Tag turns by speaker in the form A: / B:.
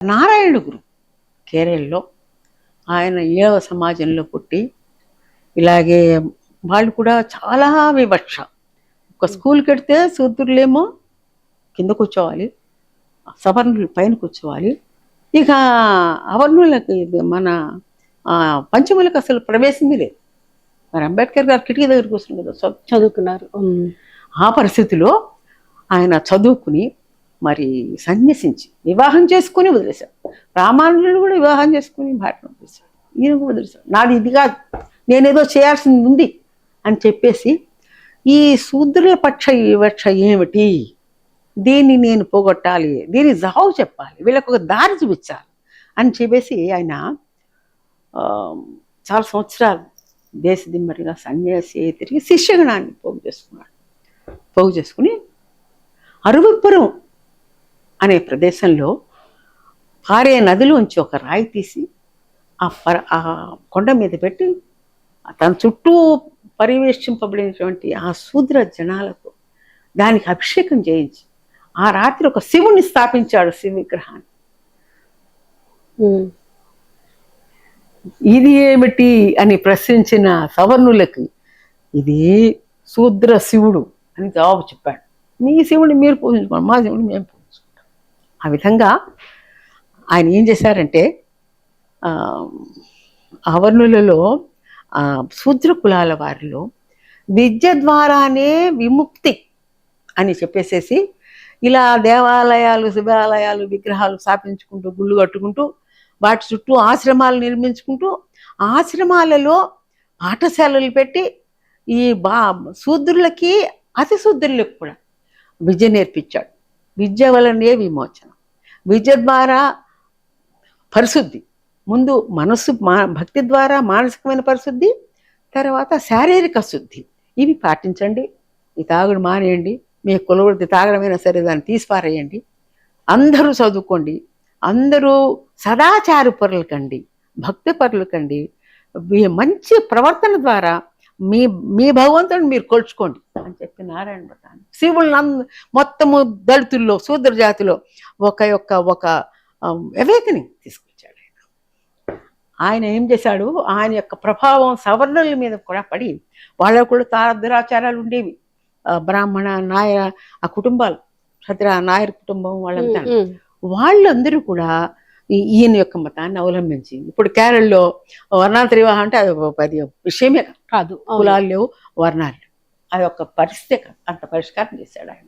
A: నారాయణ గురు. కేరళలో ఆయన ఏవ సమాజంలో పుట్టి ఇలాగే వాళ్ళు కూడా చాలా వివక్ష. ఒక స్కూల్కి వెడితే శూద్రులేమో కింద కూర్చోవాలి సవర్ణులు పైన కూర్చోవాలి. ఇక అవర్ణులకి మన పంచములకు అసలు ప్రవేశమే లేదు. మరి అంబేద్కర్ గారు కిటికీ దగ్గర కూర్చుని కదా చదువు
B: చదువుకున్నారు.
A: ఆ పరిస్థితిలో ఆయన చదువుకుని మరి సన్యసించి వివాహం చేసుకుని వదిలేశాడు. రామానుజుడు కూడా వివాహం చేసుకుని భార్యను వదిలేశాడు. ఈయన కూడా వదిలేశాడు. నాది ఇది కాదు నేనేదో చేయాల్సింది ఉంది అని చెప్పేసి ఈ శూద్రుల పక్ష వివక్ష ఏమిటి? దీన్ని నేను పోగొట్టాలి దీన్ని జవాబు చెప్పాలి వీళ్ళకు ఒక దారి చూపించాలి అని చెప్పేసి ఆయన చాలా సంవత్సరాలు దేశ దిమ్మరిగా సన్యాసి తిరిగి శిష్యగణాన్ని పోగు చేసుకున్నాడు. పోగు చేసుకుని అరువిపురం అనే ప్రదేశంలో పారే నదిలోంచి ఒక రాయి తీసి ఆ పర ఆ కొండ మీద పెట్టి తన చుట్టూ పరివేష్టింపబడినటువంటి ఆ శూద్ర జనాలకు దానికి అభిషేకం చేయించి ఆ రాత్రి ఒక శివుణ్ణి స్థాపించాడు శివ విగ్రహాన్ని. ఇది ఏమిటి అని ప్రశ్నించిన సవర్ణులకి ఇది శూద్ర శివుడు అని జవాబు చెప్పాడు మీ శివుడిని మీరు పూజించుకోండి మా శివుడిని మేము ఆ విధంగా ఆయన ఏం చేశారంటే అవర్ణులలో శూద్ర కులాల వారిలో విద్య ద్వారానే విముక్తి అని చెప్పేసేసి ఇలా దేవాలయాలు శివాలయాలు విగ్రహాలు స్థాపించుకుంటూ గుళ్ళు కట్టుకుంటూ వాటి చుట్టూ ఆశ్రమాలు నిర్మించుకుంటూ ఆశ్రమాలలో పాఠశాలలు పెట్టి ఈ బా శూద్రులకి అతి శూద్రులకు కూడా విద్య నేర్పించాడు. విద్య వలనే విమోచనం. విద్య ద్వారా పరిశుద్ధి. ముందు మనస్సు మా భక్తి ద్వారా మానసికమైన పరిశుద్ధి తర్వాత శారీరక శుద్ధి. ఇవి పాటించండి. ఈ తాగుడు మానేయండి. మీ కులవృత్తి తాగడమైనా సరే దాన్ని తీసిపారేయండి. అందరూ చదువుకోండి. అందరూ సదాచార పరులు కండి. భక్తి పరులు కండి. మీ మంచి ప్రవర్తన ద్వారా మీ మీ భగవంతుని మీరు కొలుచుకోండి అని చెప్పి నారాయణ అంద- మొత్తము దళితుల్లో శూద్ర జాతిలో ఒక యొక్క ఒక అవేకనింగ్ తీసుకొచ్చాడు ఆయన. ఆయన ఏం చేశాడు ఆయన యొక్క ప్రభావం సవర్ణుల మీద కూడా పడి వాళ్ళకు కూడా తారద్రాచారాలు ఉండేవి బ్రాహ్మణ నాయర ఆ కుటుంబాలు క్షత్ర నాయర్ కుటుంబం వాళ్ళంతా. వాళ్ళందరూ కూడా ఈయన యొక్క మతాన్ని అవలంబించి ఇప్పుడు కేరళలో వర్ణాంతర వివాహం అంటే అది ఒక విషయమే కాదు. కులాలు లేవు వర్ణాలు ఆ అది ఒక పరిస్థితి అంత పరిష్కారం చేశాడు ఆయన.